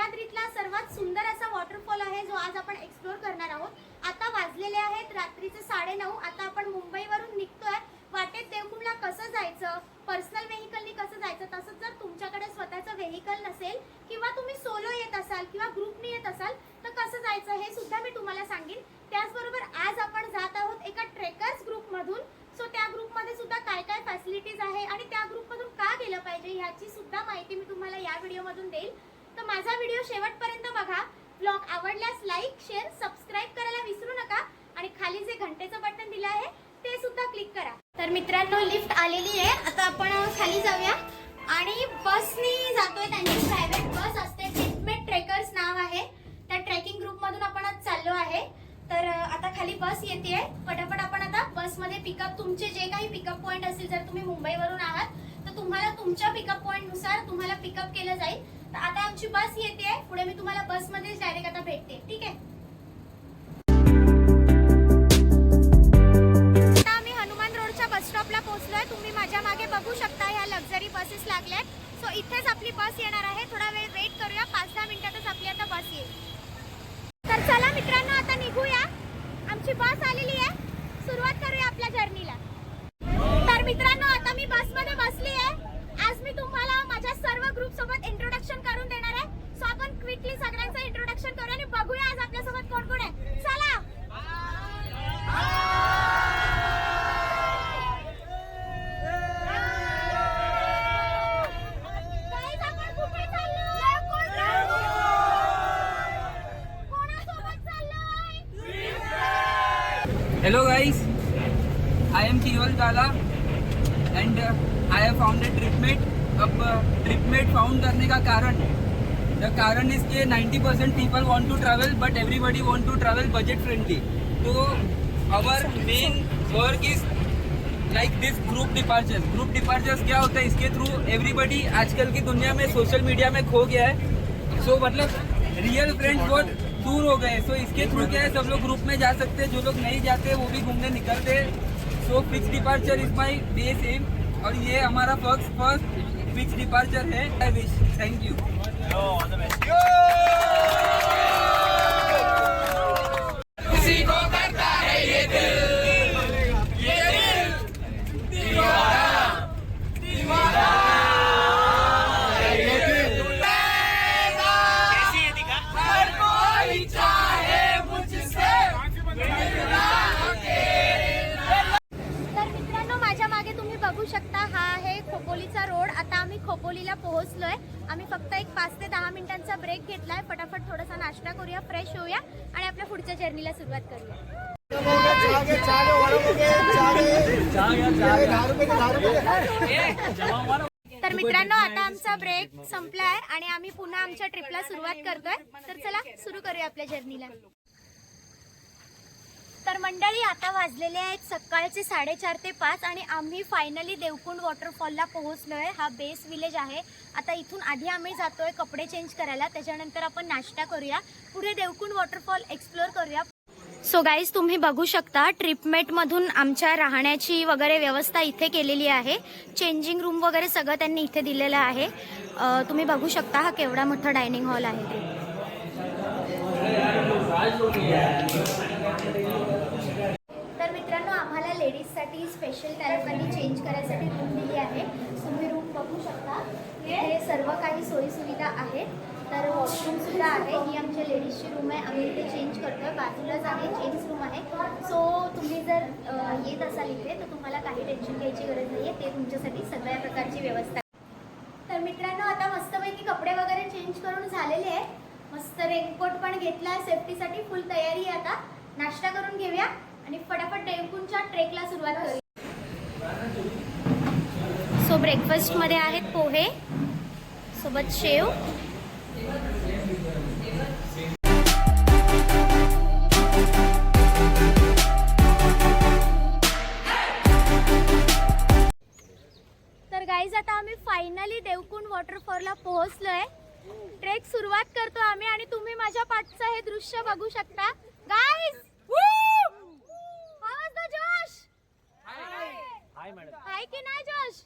सह्याद्रीतला सर्वात सुंदर असा वॉटरफॉल आहे जो आज आपण एक्सप्लोर करणार आहोत. आता वाजलेले आहेत रात्रीचे साडे नऊ आता आपण मुंबईवरून निघतोय. वाटेत देवकुंडला कसं जायचं? पर्सनल व्हेकलनी कसं जायचं? तसंच जर तुमच्याकडे स्वतःचं व्हेकल नसेल किंवा तुम्ही सोलो येत असाल किंवा ग्रुपनी येत असाल तर कसं जायचं हे सुद्धा मी तुम्हाला सांगेन. त्याचबरोबर आज आपण जात आहोत एका ट्रेकर्स ग्रुपमधून सो त्या ग्रुपमध्ये सुद्धा काय काय फॅसिलिटीज आहे आणि त्या ग्रुपमधून का गेलं पाहिजे ह्याची सुद्धा माहिती मी तुम्हाला या व्हिडिओमधून देईल. माझा व्हिडिओ शेवटपर्यंत बघा. ब्लॉग आवडल्यास लाईक शेअर सबस्क्राईब करायला विसरू नका. आणि खाली जे घंटेचं बटन दिलं आहे ते सुद्धा क्लिक करा. तर मित्रांनो लिफ्ट आलेली आहे. आता आपण खाली जाऊया. आणि बसनी जातोय त्यांची प्रायव्हेट बस असते. ट्रीटमेंट ट्रेकर्स नाव आहे. त्या ट्रेकिंग ग्रुपमधून आपण आज चाललो आहे. तर आता खाली बस येते. पटापट आपण आता बसमध्ये पिकअप तुमचे जे काही पिकअप पॉईंट असतील जर तुम्ही मुंबईवरून आहात तर तुम्हाला तुमच्या पिकअप पॉईंटनुसार तुम्हाला पिकअप केलं जाईल. तर आता आमची बस येते. पुढे मी तुम्हाला बसमध्येच डायरेक्ट आता भेटते. ठीक आहे? आता आम्ही हनुमान रोडच्या बस स्टॉपला पोहोचलोय. तुम्ही माझ्या मागे बघू शकता ह्या लक्झरी बसेस लागल्यात. सो इथेच आपली बस येणार आहे. थोडा वेळ वेट करूया. पाच दहा मिनिटातच आपली आता बस येईल. हेलो गाइस आई एम थियोल काला and I have found tripmate अब ट्रिपमेट फाउंड करने का कारण? द कारण इज़ के 90% percent people want to travel but everybody want to travel budget friendly तो our main work is like this group departures group departures क्या होता है? इसके थ्रू एवरीबडी आजकल की दुनिया में सोशल मीडिया में खो गया है. सो so, मतलब रियल फ्रेंड्स वॉट दूर हो गए। सो इसके थ्रू क्या है? सब लोग ग्रुप में जा सकते हैं। जो लोग नहीं जाते वो भी घूमने निकलते so fix departure is my base same और ये हमारा फ़र्स्ट फ़र्स्ट फिक्स डिपार्चर है। आई विश थैंक यू पोहोचलोय. आम्ही फक्त एक पाच ते दहा मिनिटांचा ब्रेक घेतलाय. फटाफट थोडासा नाश्ता करूया फ्रेश होऊया आणि आपल्या पुढच्या जर्नीला सुरुवात करूया. तर मित्रांनो आता आमचा ब्रेक संपलाय आणि आम्ही पुन्हा आमच्या ट्रिपला सुरुवात करतोय. तर चला सुरू करूया आपल्या जर्नीला तर मंडळी आता वाजलेले आहेत सकाळचे साडेचार ते पाच आणि आम्ही फायनली देवकुंड वॉटरफॉलला पोहोचलो आहे हा बेस विलेज आहे. आता इथून आधी आम्ही जातो आहे कपडे चेंज करायला. त्याच्यानंतर आपण नाश्ता करूया. पुढे देवकुंड वॉटरफॉल एक्सप्लोर करूया. सो गाईज तुम्ही बघू शकता ट्रिपमेटमधून आमच्या राहण्याची वगैरे व्यवस्था इथे केलेली आहे. चेंजिंग रूम वगैरे सगळं त्यांनी इथे दिलेलं आहे. तुम्ही बघू शकता हा केवढा मोठा डायनिंग हॉल आहे ते. लेडीजसाठी स्पेशल त्या चेंज करायसाठी रूम दिली आहे. तुम्ही रूम बघू शकता. इथे सर्व काही सोयीसुविधा आहेत. तर वॉशरूम सुद्धा आहे. ही आमच्या लेडीजची रूम आहे. आम्ही इथे चेंज करतोय. बाजूलाच आहे जेंट्स रूम आहे. सो तुम्ही जर येत असाल इथे तर तुम्हाला काही टेन्शन घ्यायची गरज नाही आहे ते तुमच्यासाठी सगळ्या प्रकारची व्यवस्था आहे. तर मित्रांनो आता मस्तपैकी कपडे वगैरे चेंज करून झालेले आहेत. मस्त रेनकोट पण घेतला सेफ्टीसाठी फुल तयारी आहे आता. नाश्ता करून घेऊया. आणि फटाफट देवकुंडच्या ट्रेकला सुरुवात करू सो ब्रेकफास्टमध्ये आहेत पोहे सोबत शेव. तर गाईज आता आम्ही फायनली देवकुंड वॉटरफॉलला पोहोचलोय. ट्रेक सुरुवात करतो आम्ही आणि तुम्ही माझ्या पाठचं हे दृश्य बघू शकता. गाईज जोश हाय की नाही जोश?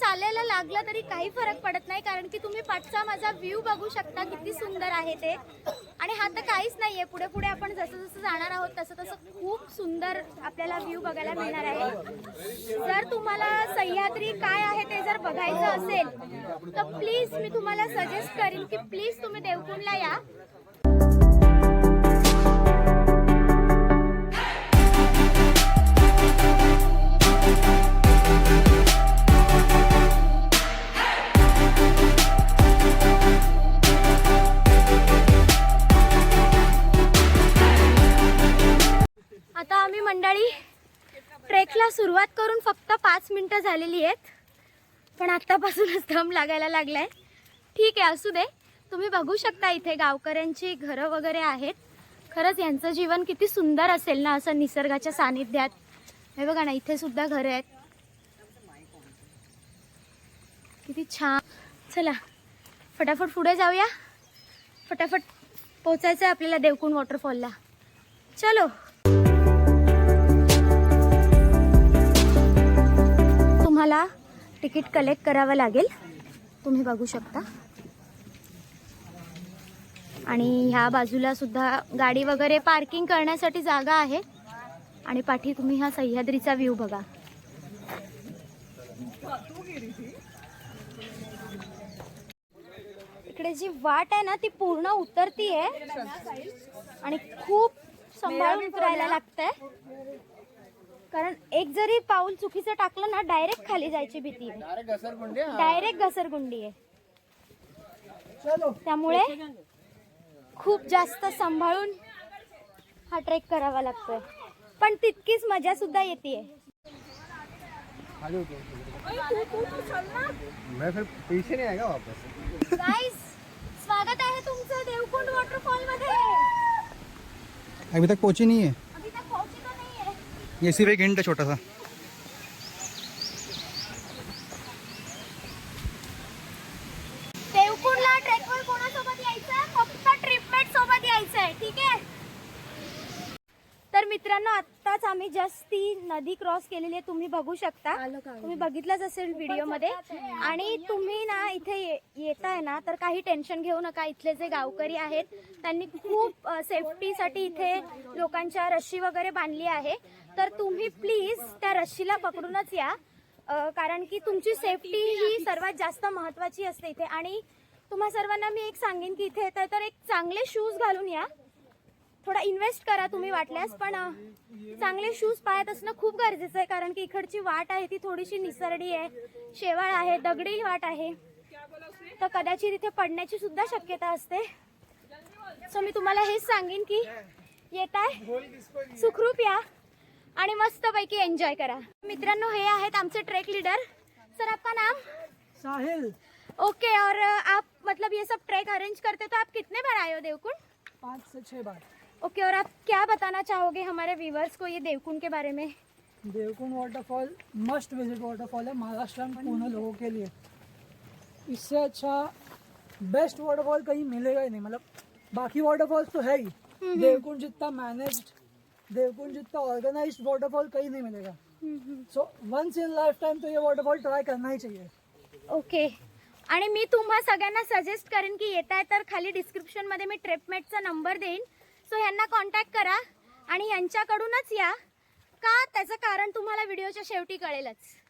चालायला लागलं तरी काही फरक पडत नाही कारण की तुम्ही पाठचा माझा व्ह्यू बघू शकता किती सुंदर आहे ते. आणि हा तर काहीच नाही आहे पुढे पुढे आपण जसं जसं जाणार आहोत तसं तसं खूप सुंदर आपल्याला व्ह्यू बघायला मिळणार आहे. जर तुम्हाला सह्याद्री काय आहे ते जर बघायचं असेल तर प्लीज मी तुम्हाला सजेस्ट करीन की प्लीज तुम्ही देवकुंडला या. सकाळी ट्रेकला सुरुवात करून फक्त पाच मिनटं झालेली आहेत. पण आत्तापासूनच दम लागायला लागलाय. ठीक आहे असू दे. तुम्ही बघू शकता इथे गावकऱ्यांची घरं वगैरे आहेत. खरंच यांचं जीवन किती सुंदर असेल ना असं निसर्गाच्या सानिध्यात. हे बघा ना इथे सुद्धा घरं आहेत. किती छान. चला फटाफट पुढे जाऊया. फटाफट पोचायचं आहे आपल्याला देवकुंड वॉटरफॉलला. चलो. तुम्हाला तिकीट कलेक्ट करावं लागेल. तुम्ही बघू शकता. आणि ह्या बाजूला सुद्धा गाडी वगैरे पार्किंग करण्यासाठी जागा आहे. आणि पाठी तुम्ही हा सह्याद्रीचा व्ह्यू बघा. इकडे जी वाट आहे ना ती पूर्ण उतरती आहे आणि खूप सांभाळून उतरायला लागतंय. कारण एक जरी पाऊल चुकीचं टाकलं ना डायरेक्ट खाली जायची भीती. आहे डायरेक्ट घसरगुंडी आहे. डायरेक्ट घसरगुंडी आहे. चलो. त्यामुळे खूप जास्त सांभाळून हा ट्रेक करावा लागतोय. पण तितकीच मजा सुद्धा येते खाली उतर मैं फिर पीछे नहीं आएगा वापस? गाइस स्वागत आहे तुमचं देवकुंड वॉटरफॉलमध्ये. अभी तक पहुंची नहीं है अभी तक पहुंचे तो नहीं ए ये सिर्फ एक हिंट है छोटा सा देवकुंडला ट्रेकवर कोणासोबत यायचंय फक्त ट्रिपमेट सोबत यायचंय ठीक आहे तर मित्रांनो आत्ताच आम्ही जस्ट ती नदी क्रॉस केलेली आहे तुम्ही बघू शकता. तुम्ही बघितलंच असेल व्हिडिओमध्ये. आणि तुम्ही ना इथे ये- येताय ना तर काही टेन्शन घेऊ नका. इथले जे गावकरी आहेत त्यांनी खूप सेफ्टीसाठी इथे लोकांच्या रशी वगैरे बांधली आहे. तर तुम्ही प्लीज त्या रशीला पकडूनच या. कारण की तुमची सेफ्टी ही सर्वात जास्त महत्वाची असते इथे. आणि तुम्हा सर्वांना मी एक सांगेन की इथे येताय तर एक चांगले शूज घालून या. थोडा इन्व्हेस्ट करा तुम्ही वाटल्यास पण चांगले शूज पायात असणं खूप गरजेचं आहे कारण की इकडची वाट आहे ती थोडीशी निसरडी आहे शेवाळ आहे दगडी वाट आहे. तर कदाचित इथे पडण्याची सुद्धा शक्यता असते. सो मी तुम्हाला हेच सांगेन की येत आहे सुखरूप या आणि मस्तपैकी एन्जॉय करा. मित्रांनो हे आहेत आमचे ट्रेक लीडर सर आपका नाम? साहिल. ओके और आप मतलब ये सब ट्रैक अरेंज करते तो आप कितने बार आए हो देवकुंड? पाँच से छः बार. ओके और आप क्या बताना चाहोगे हमारे व्यूवर्स को ये देवकुंड के बारे में? Devkund waterfall must visit waterfall है महाराष्ट्र में पुणे लोगों के लिए। इससे अच्छा बेस्ट वाटरफॉल कहीं मिलेगा ही नहीं मतलब बाकी वाटरफॉल्स तो है ही। देवकुंड जितना मैनेज्ड देवकुंड जितना ऑर्गेनाइज्ड वाटरफॉल कहीं नहीं मिलेगा। So once in life time तो ये वाटरफॉल ट्राई करना ही चाहिए। ओके आणि मी तुम्हा सगळ्यांना सजेस्ट करेन की येत आहे तर खाली डिस्क्रिप्शनमध्ये मी ट्रिपमेटचा नंबर देईन. सो यांना कॉन्टॅक्ट करा आणि यांच्याकडूनच या. का त्याचं कारण तुम्हाला व्हिडिओच्या शेवटी कळेलच.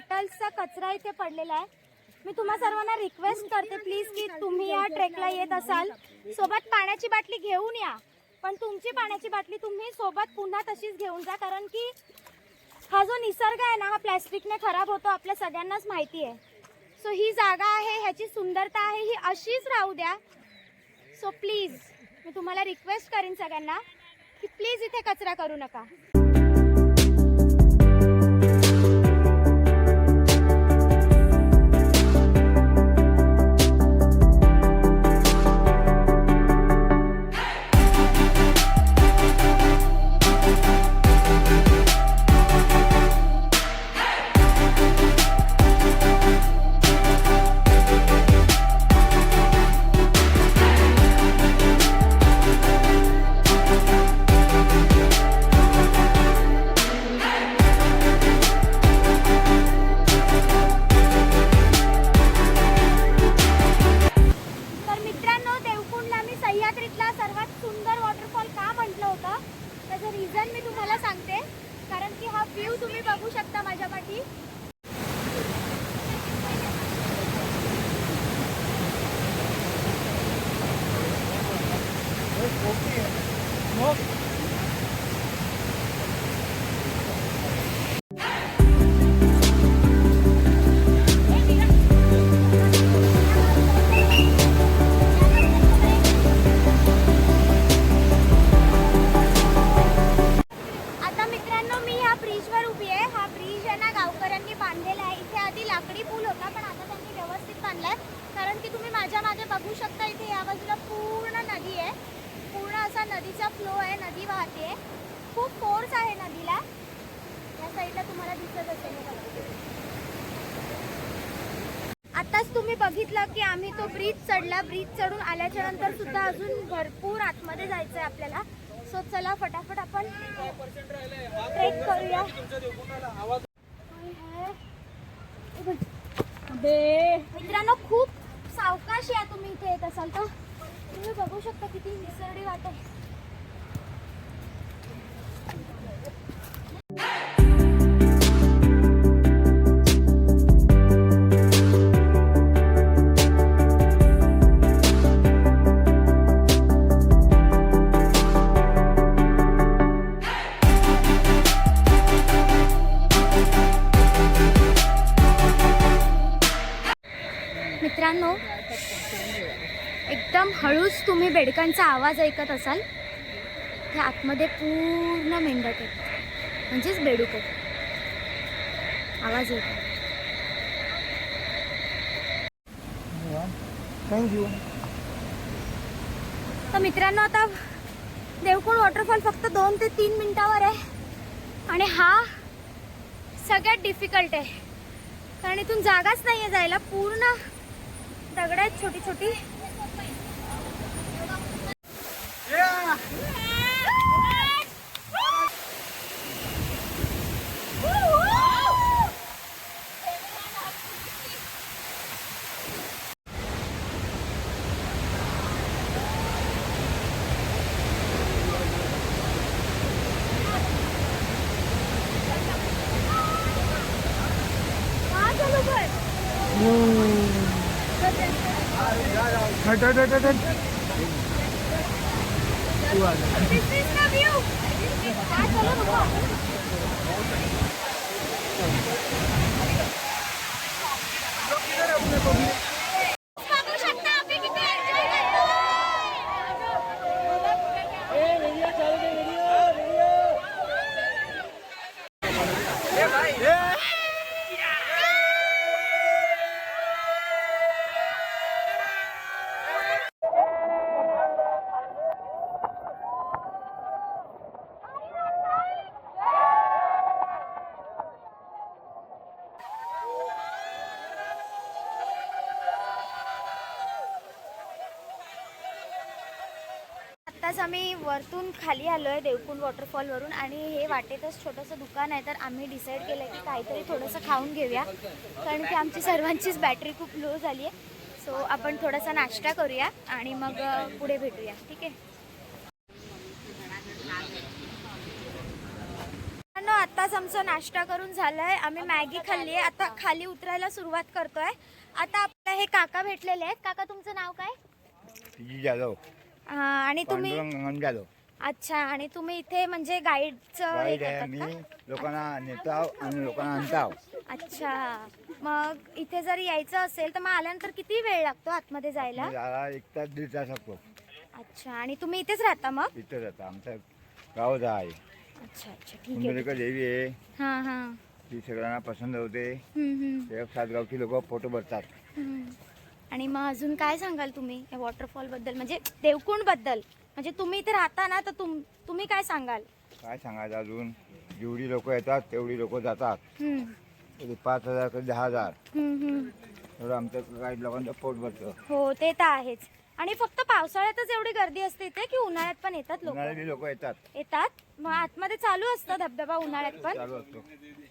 बॉटल्सचा कचरा इथे पडलेला आहे. मी तुम्हा सर्वांना रिक्वेस्ट करते प्लीज की तुम्ही या ट्रेकला येत असाल. सोबत पाण्याची बाटली घेऊन या. पण तुमची पाण्याची बाटली तुम्ही सोबत पुन्हा तशीच घेऊन जा कारण की हा जो निसर्ग आहे ना हा प्लॅस्टिकने खराब होतो आपल्या सगळ्यांनाच माहिती आहे. सो ही जागा आहे ह्याची सुंदरता आहे ही अशीच राहू द्या. सो प्लीज मी तुम्हाला रिक्वेस्ट करीन सगळ्यांना की प्लीज इथे कचरा करू नका. आता आताच तुम्ही बघितलं की आम्ही तो ब्रिज चढला. ब्रिज चढून आल्याच्यानंतर सुद्धा अजून भरपूर आतमध्ये जायचं आहे आपल्याला. सो चला फटाफट आपण ट्रेक करूया. मित्रांनो खूप सावकाश या तुम्ही इथे येत असाल तर. तुम्ही बघू शकता किती निसर्डी वाट आहे. मित्रांनो एकदम हळूच तुम्ही बेडकांचा आवाज ऐकत असाल त्या आतमध्ये पूर्ण मेंढक आहेत म्हणजेच बेडूक. आहेत आवाज येतो थँक्यू तर मित्रांनो आता देवकुंड वॉटरफॉल फक्त दोन ते तीन मिनिटावर आहे. आणि हा सगळ्यात डिफिकल्ट आहे. कारण इथून जागाच नाही आहे जायला पूर्ण दगड आहेत छोटी छोटी better than आत्ताच आम्ही वरतून खाली आलो आहे देवकुंड वॉटरफॉलवरून आणि हे वाटेतच छोटंसं दुकान आहे तर आम्ही डिसाईड केलं की काहीतरी थोडंसं खाऊन घेऊया. कारण की आमची सर्वांचीच बॅटरी खूप लो झाली आहे. सो आपण थोडासा नाश्ता करूया आणि मग पुढे भेटूया. ठीक आहे? आत्ताच आमचा नाश्ता करून झालंय. आम्ही मॅगी खाल्ली आहे. आता खाली उतरायला सुरुवात करतोय. आता आपल्या हे काका भेटलेले आहेत. काका तुमचं नाव काय? जाधव आणि तुम्ही पांडुरंग अच्छा आणि तुम्ही इथे म्हणजे गाईडचं हे वाईट आहे करतात मी? लोकांना नेताव आणि लोकांना आणताव. अच्छा मग इथे जर यायचं असेल तर मग आल्यानंतर किती वेळ लागतो आतमध्ये जायला? याला एक तास दीड तास लागतो. अच्छा आणि तुम्ही इथेच राहता मग? इथं जातं आमचं गावच आहे. अच्छा अच्छा ठीक आहे कुंडलिका देवी आहे. हा हा. ती सगळ्यांना पसंत होते. हम्म, हम्म, ते सातगावची लोक फोटो भरतात हम्म. आणि मग अजून काय सांगाल तुम्ही या वॉटरफॉलबद्दल म्हणजे देवकुंडबद्दल म्हणजे तुम्ही इथे राहता ना तर तुम तुम्ही काय सांगाल? काय सांगायचं अजून? जेवढी लोक येतात तेवढी लोक जातात. हम्म, कधी पाच हजार कधी दहा हजार. हम्म, हम्म. एवढं आमचं काही लोकांचं पोट भरतं. हो ते तर आहेच. आणि फक्त पावसाळ्यातच एवढी गर्दी असते इथे की उन्हाळ्यात पण येतात लोक? उन्हाळ्यात लोक येतात. येतात? मग आतमध्ये चालू असतं धबधबा उन्हाळ्यात पण? चालू असतो.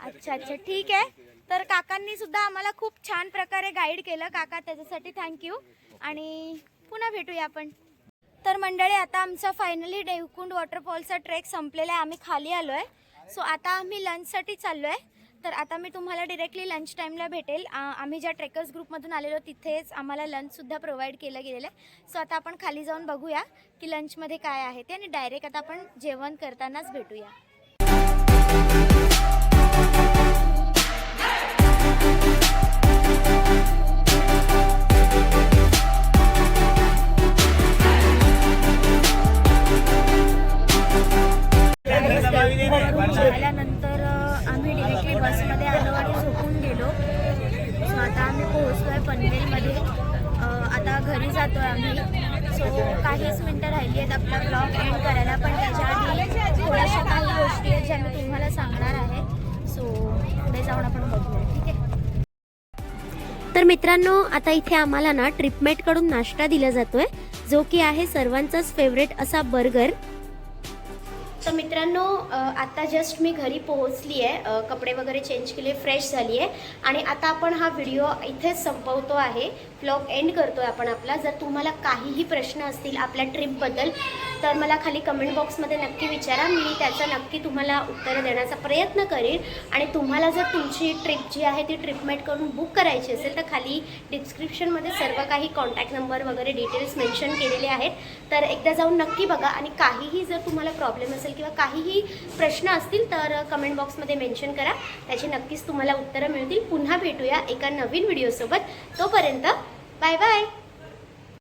अच्छा अच्छा. ठीक आहे. तर काकांनी सुद्धा आम्हाला खूप छान प्रकारे गाईड केलं. काका त्याच्यासाठी थँक्यू आणि पुन्हा भेटूया आपण. तर मंडळी आता आमचा फायनली देवकुंड वॉटरफॉलचा ट्रेक संपलेला आहे. आम्ही खाली आलो आहे सो आता आम्ही लंचसाठी चाललो आहे तर आता मी तुम्हाला डिरेक्टली लंच टाईमला भेटेल. आम्ही ज्या ट्रेकर्स ग्रुपमधून आलेलो तिथेच आम्हाला लंचसुद्धा प्रोव्हाइड केलं गेलेलं आहे. सो आता आपण खाली जाऊन बघूया की लंचमध्ये काय आहे ते आणि डायरेक्ट आता आपण जेवण करतानाच भेटूया. आता इथे आम्हाला ना ट्रिपमेटकडून नाश्ता दिला जातोय जो की आहे सर्वांचाच फेवरेट असा बर्गर तर मित्रांनो आता जस्ट मी घरी पोहोचली आहे कपडे वगैरे चेंज केले फ्रेश झाली आहे आणि आता आपण हा व्हिडिओ इथेच संपवतो आहे. ब्लॉग एंड करतो आहे आपण आपला. जर तुम्हाला काहीही प्रश्न असतील आपल्या ट्रिपबद्दल तर मला खाली कमेंट बॉक्समध्ये नक्की विचारा. मी त्याचं नक्की तुम्हाला उत्तरं देण्याचा प्रयत्न करीन. आणि तुम्हाला जर तुमची ट्रिप जी आहे ती ट्रिपमेट करून बुक करायची असेल तर खाली डिस्क्रिप्शनमध्ये सर्व काही कॉन्टॅक्ट नंबर वगैरे डिटेल्स मेन्शन केलेले आहेत. तर एकदा जाऊन नक्की बघा. आणि काहीही जर तुम्हाला प्रॉब्लेम असेल किंवा काहीही प्रश्न असतील तर कमेंट बॉक्समध्ये मेन्शन करा. त्याची नक्कीच तुम्हाला उत्तरं मिळतील. पुन्हा भेटूया एका नवीन व्हिडिओसोबत तोपर्यंत बाय बाय